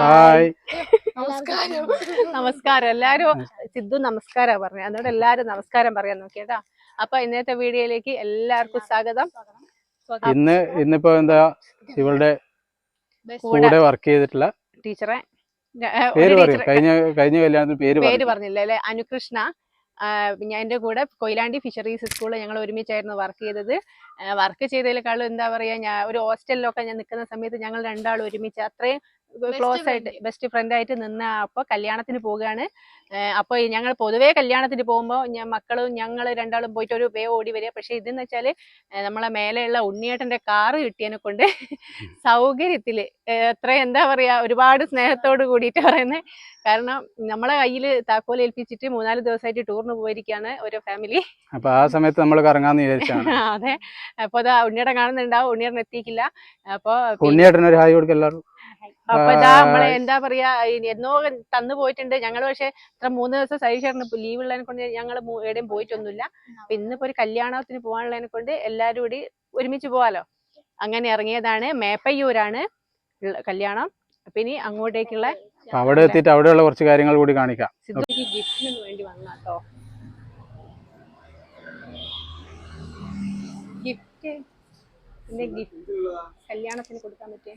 Hi. നമസ്കാരം. നമസ്കാരം. എല്ലാരും സിദ്ധു നമസ്കാരം പറഞ്ഞു. അതുകൊണ്ട് എല്ലാരും നമസ്കാരം പറയാൻ നോക്കിയട്ടാ. അപ്പൊ ഇന്നത്തെ വീഡിയോയിലേക്ക് എല്ലാവർക്കും സ്വാഗതം. ഇന്ന് ഇന്നിപ്പോ എന്താ ഇവളുടെ കൂടെ വർക്ക് ചെയ്തിട്ടുള്ള ടീച്ചറെ. പേര് പറയും. കഴിഞ്ഞ കഴിഞ്ഞ കല്യാണത്തിന് പേര് പേര് പറഞ്ഞില്ലേ അല്ലെ? അനുകൃഷ്ണ. ഞാൻ എന്റെ കൂടെ കൊയിലാണ്ടി ഫിഷറീസ് സ്കൂളിൽ ഞങ്ങൾ ഒരുമിച്ചായിരുന്നു വർക്ക് ചെയ്തത്. വർക്ക് ചെയ്തതിനേക്കാളും എന്താ പറയാ ഞാൻ ഒരു ഹോസ്റ്റലിലൊക്കെ ഞാൻ നിൽക്കുന്ന സമയത്ത് ഞങ്ങൾ രണ്ടാളും ഒരുമിച്ച് അത്രയും ക്ലോസ് ആയിട്ട് ബെസ്റ്റ് ഫ്രണ്ട് ആയിട്ട് നിന്ന അപ്പൊ കല്യാണത്തിന് പോവുകയാണ്. അപ്പൊ ഞങ്ങൾ പൊതുവേ കല്യാണത്തിന് പോകുമ്പോൾ ഞാൻ മക്കളും ഞങ്ങൾ രണ്ടാളും പോയിട്ട് ഒരു വേ ഓടി വരിക. പക്ഷെ ഇതെന്ന് വെച്ചാൽ നമ്മളെ മേലെയുള്ള ഉണ്ണിയേട്ടന്റെ കാറ് കിട്ടിയതിനെ കൊണ്ട് സൗകര്യത്തിൽ എത്ര എന്താ പറയാ ഒരുപാട് സ്നേഹത്തോട് കൂടിയിട്ട് പറയുന്നത് കാരണം നമ്മളെ കയ്യിൽ താക്കോൽ ഏൽപ്പിച്ചിട്ട് മൂന്നാൽ ദിവസമായിട്ട് ടൂറിന് പോയിരിക്കുകയാണ് ഒരു ഫാമിലി. അപ്പൊ ആ സമയത്ത് നമ്മൾ കറങ്ങാന്ന് വിചാരിച്ചാണ്. അതെ. അപ്പൊ അതാ ഉണ്ണിയേട്ടൻ കാണുന്നുണ്ടാവും. ഉണ്ണിയേട്ടൻ എത്തിക്കില്ല അപ്പൊ ഉണ്ണിയേട്ടൻ ഒരു ഹായ് കൊടുക്കും എല്ലാവരും അപ്പൊ ഇതാ നമ്മളെ എന്താ പറയാ എന്നോ തന്നു പോയിട്ടുണ്ട്. ഞങ്ങൾ പക്ഷെ ഇത്ര മൂന്ന് ദിവസം സഹിച്ചേർന്ന് ലീവ് ഉള്ളതിനെ കൊണ്ട് ഞങ്ങൾ എവിടെയും പോയിട്ടൊന്നുമില്ല. അപ്പൊ ഇന്നിപ്പോ ഒരു കല്യാണത്തിന് പോകാനുള്ളതിനെ കൊണ്ട് എല്ലാരും കൂടി ഒരുമിച്ച് പോവാലോ? അങ്ങനെ ഇറങ്ങിയതാണ് മേപ്പയ്യൂരാണ് കല്യാണം. അപ്പൊ ഇനി അങ്ങോട്ടേക്കുള്ള അവിടെ എത്തിയിട്ട് അവിടെയുള്ള കുറച്ച് കാര്യങ്ങൾ കൂടി കാണിക്കാം. ഗിഫ്റ്റിന് വേണ്ടി വന്നാട്ടോ ഗിഫ്റ്റ്? ഗിഫ്റ്റ്? കല്യാണത്തിന് കൊടുക്കാൻ പറ്റിയ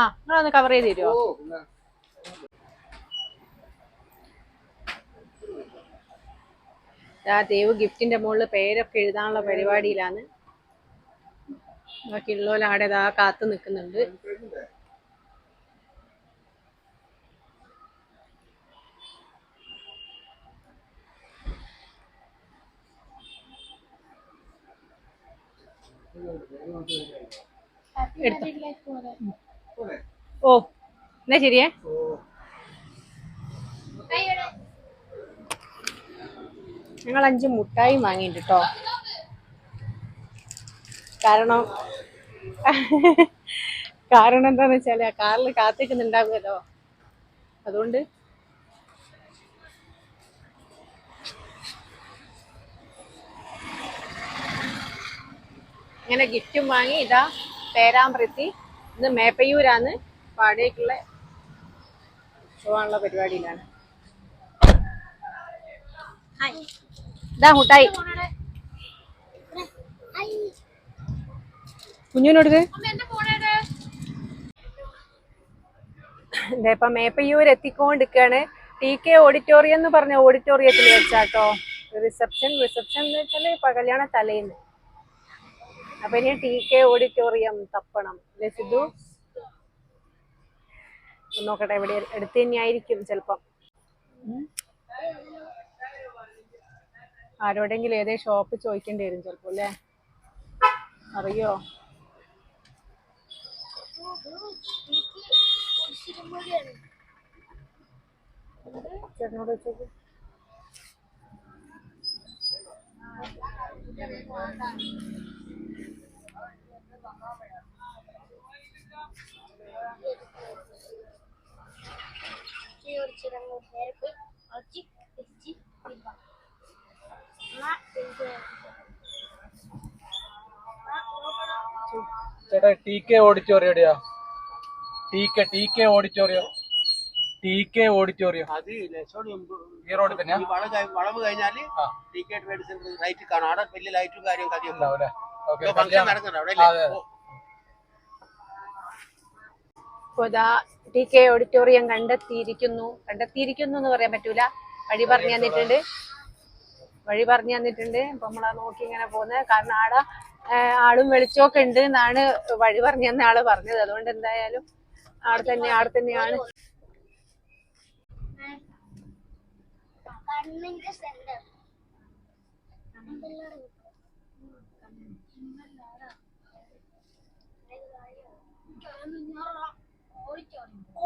ആ നിങ്ങളൊന്ന് കവർ ചെയ്ത് തരുമോ ആ ദേവ് ഗിഫ്റ്റിന്റെ മുകളിൽ പേരൊക്കെ എഴുതാനുള്ള പരിപാടിയിലാണ്. ബാക്കിയുള്ളവരാടെ കാത്തു നിൽക്കുന്നുണ്ട്. ഓ എന്നാ ശരിയേ. ഞങ്ങൾ അഞ്ച് മുട്ടായി വാങ്ങിയിട്ടുണ്ട് കാരണം കാരണം എന്താന്ന് വെച്ചാൽ ആ കാറിൽ കാത്തിക്കുന്നുണ്ടാകുമല്ലോ അതുകൊണ്ട് ഇങ്ങനെ ഗിഫ്റ്റും വാങ്ങി ഇതാ പേരാമ്പ്രത്തി. ഇന്ന് മേപ്പയൂരാന്ന് പാടേക്കുള്ള പോകാനുള്ള പരിപാടിയിലാണ്. ഇതാ മുട്ടായി. കുഞ്ഞിനോട് ഇതാ? ഇപ്പൊ മേപ്പയ്യൂർ എത്തിക്കൊണ്ടിരിക്കുകയാണ് ടി കെ ഓഡിറ്റോറിയം എന്ന് പറഞ്ഞ ഓഡിറ്റോറിയത്തിൽ വെച്ചാട്ടോ. റിസപ്ഷൻ റിസപ്ഷൻ എന്ന് വെച്ചാൽ ഇപ്പൊ കല്യാണ തലേന്ന്. അപ്പൊ ഇനി ടി കെ ഓഡിറ്റോറിയം തപ്പണം. അല്ലേ സിദ്ധു? നോക്കട്ടെ എവിടെ അടുത്ത് തന്നെയായിരിക്കും ചിലപ്പം. ആരോടെങ്കിലും ഏതേ ഷോപ്പ് ചോദിക്കേണ്ടി വരും ചിലപ്പോ അല്ലേ? അറിയോ? ചേട്ടനോട് ചേട്ടാ ടി കെ ഓഡിറ്റോറിയം എവിടെയാ T K T K auditorium. T K auditorium. അത് ഈ റോഡിൽ തന്നെയാ? വളവ് കഴി- വളവ് കഴിഞ്ഞാൽ T K trade centre right കാണും. അവിടെ വലിയ ലൈറ്റും കാര്യം കഥയൊക്കെ ഉണ്ടാവും അല്ലേ? ഫംഗ്ഷൻ നടക്കുന്നുണ്ട് അവിടെ അതെ, അല്ലേ ഓ, ഇതാ ടി കെ ഓഡിറ്റോറിയം കണ്ടെത്തിയിരിക്കുന്നു. കണ്ടെത്തിയിരിക്കുന്നു എന്ന് പറയാൻ പറ്റൂല. വഴി പറഞ്ഞു തന്നിട്ടുണ്ട്. വഴി പറഞ്ഞു തന്നിട്ടുണ്ട്. അപ്പൊ നമ്മളാ നോക്കി ഇങ്ങനെ പോകുന്നത് കാരണം ആടെ ആ, ആളും വെളിച്ചമൊക്കെ ഉണ്ട് എന്നാണ് വഴി പറഞ്ഞു തന്ന ആൾ പറഞ്ഞത്. അതുകൊണ്ട് എന്തായാലും ആട് തന്നെ ആട് തന്നെയാണ്. സെന്റർ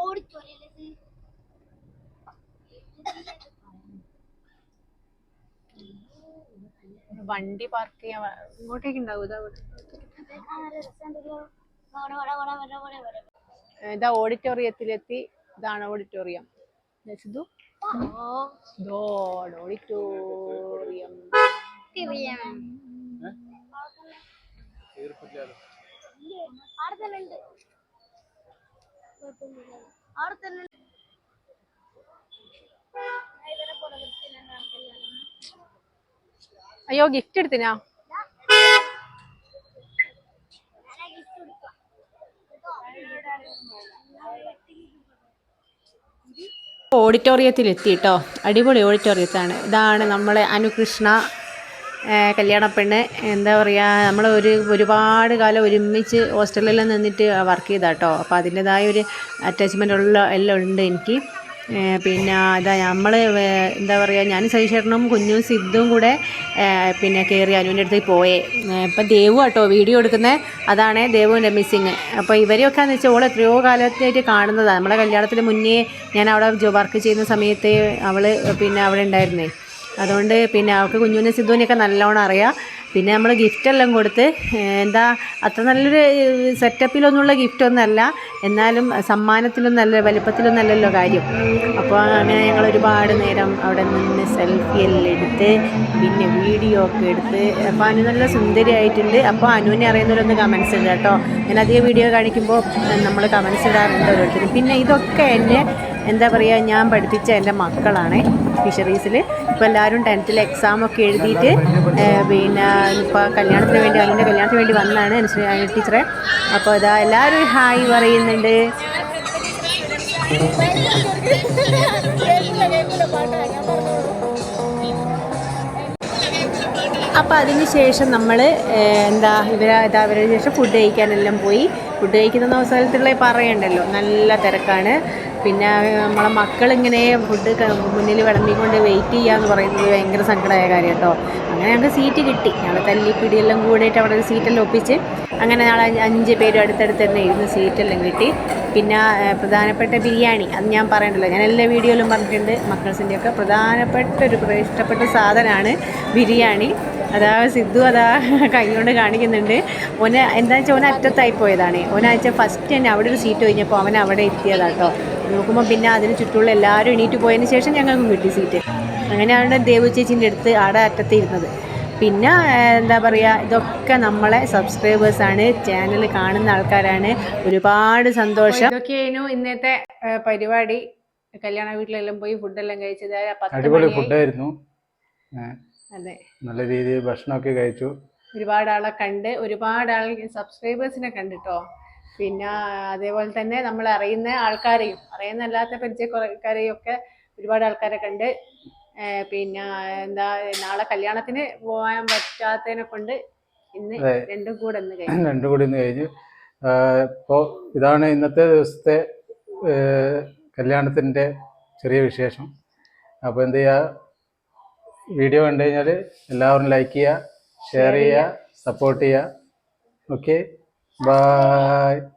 ഓടിച്ചോറിയല്ലേ വണ്ടി പാർക്ക് ചെയ്യാൻ ഇങ്ങോട്ടേക്ക് ഉണ്ടാവും ഇതാ ഇവിടെ. ഇതാ ഓഡിറ്റോറിയത്തിലെത്തി. ഇതാണ് ഓഡിറ്റോറിയം. ഓഡിറ്റോറിയം. കുഴപ്പമൊന്നുമില്ല. അയ്യോ ഗിഫ്റ്റ് എടുത്തിനാ ഓഡിറ്റോറിയത്തിൽ എത്തി കൊടുക്കാം. ഓഡിറ്റോറിയത്തിൽ എത്തിയിട്ടോ അടിപൊളി ഓഡിറ്റോറിയത്താണ് ഇതാണ് നമ്മളെ അനുകൃഷ്ണ ഏ, കല്യാണപ്പെണ്ണ് എന്താ പറയുക നമ്മൾ ഒരു ഒരുപാട് കാലം ഒരുമിച്ച് ഹോസ്റ്റലിലെല്ലാം നിന്നിട്ട് വർക്ക് ചെയ്താട്ടോ. അപ്പോൾ അതിന്റെതായ ഒരു അറ്റാച്ച്മെന്റ് ഉള്ള എല്ലാം ഉണ്ട് എനിക്ക്. പിന്നെ ഇതാ നമ്മൾ എന്താ പറയുക ഞാൻ സതീശേട്ടനും കുഞ്ഞും സിദ്ധും കൂടെ പിന്നെ കയറി അനുവിന്റെ അടുത്തേക്ക് പോയേ. ഇപ്പം ദേവു കേട്ടോ വീഡിയോ എടുക്കുന്നത് അതാണ് ദേവുവിന്റെ മിസ്സിങ് അപ്പോൾ ഇവരെയൊക്കെ എന്ന് വെച്ചാൽ ഓൾ എത്രയോ കാലത്തായിട്ട് കാണുന്നതാണ് നമ്മളെ കല്യാണത്തിന് മുന്നേ ഞാൻ അവിടെ വർക്ക് ചെയ്യുന്ന സമയത്ത് അവൾ പിന്നെ അവിടെ ഉണ്ടായിരുന്നേ. അതുകൊണ്ട് പിന്നെ അവൾക്ക് കുഞ്ഞുവിനെ സിദ്ധുവിനെയൊക്കെ നല്ലോണം അറിയാം. പിന്നെ നമ്മൾ ഗിഫ്റ്റെല്ലാം കൊടുത്ത് എന്താ അത്ര നല്ലൊരു സെറ്റപ്പിലൊന്നുള്ള ഗിഫ്റ്റൊന്നുമല്ല എന്നാലും സമ്മാനത്തിലും നല്ല വലിപ്പത്തിലും നല്ലല്ലോ കാര്യം. അപ്പോൾ അങ്ങനെ ഞങ്ങൾ ഒരുപാട് നേരം അവിടെ നിന്ന് സെൽഫി എല്ലാം എടുത്ത് പിന്നെ വീഡിയോ ഒക്കെ എടുത്ത്. അപ്പോൾ അനു നല്ല സുന്ദരിയായിട്ടുണ്ട്. അപ്പോൾ അനുവിനെ അറിയുന്നവരൊന്ന് കമൻസ് ഇടുക കേട്ടോ. ഞാൻ അധികം വീഡിയോ കാണിക്കുമ്പോൾ നമ്മൾ കമൻസ് ഇടാറുണ്ട് ഓരോരുത്തരും. പിന്നെ ഇതൊക്കെ എന്നെ എന്താ പറയുക ഞാൻ പഠിപ്പിച്ച എന്റെ മക്കളാണ്. ഫിഷറീസിൽ ഇപ്പോൾ എല്ലാവരും ടെൻത്തിൽ എക്സാമൊക്കെ എഴുതിയിട്ട് പിന്നെ ഇപ്പോൾ കല്യാണത്തിന് വേണ്ടി അതിന്റെ കല്യാണത്തിന് വേണ്ടി വന്നതാണ് അനുശ്രീ ടീച്ചറെ. അപ്പോൾ ഇതാ എല്ലാവരും ഹായ് പറയുന്നുണ്ട്. അപ്പോൾ അതിന് ശേഷം നമ്മൾ എന്താ ഇവർ ഇതാ അവരുടെ ശേഷം ഫുഡ് കഴിക്കാനെല്ലാം പോയി. ഫുഡ് കഴിക്കുന്ന അവസരത്തിലുള്ള പറയണ്ടല്ലോ നല്ല തിരക്കാണ്. പിന്നെ നമ്മളെ മക്കളിങ്ങനെ ഫുഡ് മുന്നിൽ വിളമ്പിക്കൊണ്ട് വെയിറ്റ് ചെയ്യാന്ന് പറയുന്നത് ഭയങ്കര സങ്കടമായ കാര്യം കേട്ടോ അങ്ങനെ ഞങ്ങൾക്ക് സീറ്റ് കിട്ടി. ഞങ്ങൾ തല്ലിപ്പിടിയെല്ലാം കൂടിയിട്ട് അവിടെ ഒരു സീറ്റെല്ലാം ഒപ്പിച്ച് അങ്ങനെ ഞങ്ങൾ അഞ്ച് പേരും അടുത്തടുത്ത് തന്നെ ഇരുന്ന് സീറ്റെല്ലാം കിട്ടി. പിന്നെ പ്രധാനപ്പെട്ട ബിരിയാണി. അത് ഞാൻ പറയണ്ടല്ലോ. ഞാൻ എല്ലാ വീഡിയോയിലും പറഞ്ഞിട്ടുണ്ട്. മക്കൾസിന്റെ ഒക്കെ പ്രധാനപ്പെട്ട ഒരു ഇഷ്ടപ്പെട്ട സാധനമാണ് ബിരിയാണി. അതാ സിദ്ധു അതാ കൈകൊണ്ട് കാണിക്കുന്നുണ്ട്. ഓന് എന്താ വെച്ചാൽ ഓന അറ്റത്തായി പോയതാണ്. ഓനാഴ്ച ഫസ്റ്റ് തന്നെ അവിടെ ഒരു സീറ്റ് കഴിഞ്ഞപ്പോൾ അവൻ അവിടെ എത്തിയതാട്ടോ. നോക്കുമ്പോൾ പിന്നെ അതിന് ചുറ്റുമുള്ള എല്ലാവരും എണീറ്റ് പോയതിന് ശേഷം ഞങ്ങൾക്കും കിട്ടി സീറ്റ്. അങ്ങനെയാണ് ദേവു ചേച്ചീന്റെ അടുത്ത് ആടെ അറ്റത്ത് ഇരുന്നത്. പിന്നെ എന്താ പറയുക ഇതൊക്കെ നമ്മളെ സബ്സ്ക്രൈബേഴ്സാണ് ചാനൽ കാണുന്ന ആൾക്കാരാണ്. ഒരുപാട് സന്തോഷം. ഇതൊക്കെയായിരുന്നു ഇന്നത്തെ പരിപാടി. കല്യാണ വീട്ടിലെല്ലാം പോയി ഫുഡെല്ലാം കഴിച്ചത് അടിപൊളി. ഫുഡായിരുന്നു. അതെ. നല്ല രീതിയിൽ ഭക്ഷണമൊക്കെ കഴിച്ചു. ഒരുപാട് ആളെ കണ്ട് ഒരുപാട് ആൾ സബ്സ്ക്രൈബേഴ്സിനെ കണ്ടിട്ടോ? പിന്നെ അതേപോലെ തന്നെ നമ്മൾ അറിയുന്ന ആൾക്കാരെയും അറിയുന്ന അല്ലാത്ത പരിചയക്കാരെയും ഒക്കെ ഒരുപാട് ആൾക്കാരെ കണ്ട് പിന്നെ എന്താ നാളെ കല്യാണത്തിന് പോകാൻ പറ്റാത്തതിനെ കൊണ്ട് ഇന്ന്. രണ്ടും കൂടെ ഇന്ന് കഴിഞ്ഞു. രണ്ടും കൂടി ഇന്ന് കഴിഞ്ഞു. ഇപ്പോൾ ഇതാണ് ഇന്നത്തെ ദിവസത്തെ കല്യാണത്തിന്റെ കല്യാണത്തിന്റെ ചെറിയ വിശേഷം. അപ്പോൾ എന്ത് ചെയ്യുക വീഡിയോ കണ്ടു കഴിഞ്ഞാൽ എല്ലാവരും ലൈക്ക് ചെയ്യുക ഷെയർ ചെയ്യുക സപ്പോർട്ട് ചെയ്യുക ഓക്കെ Bye.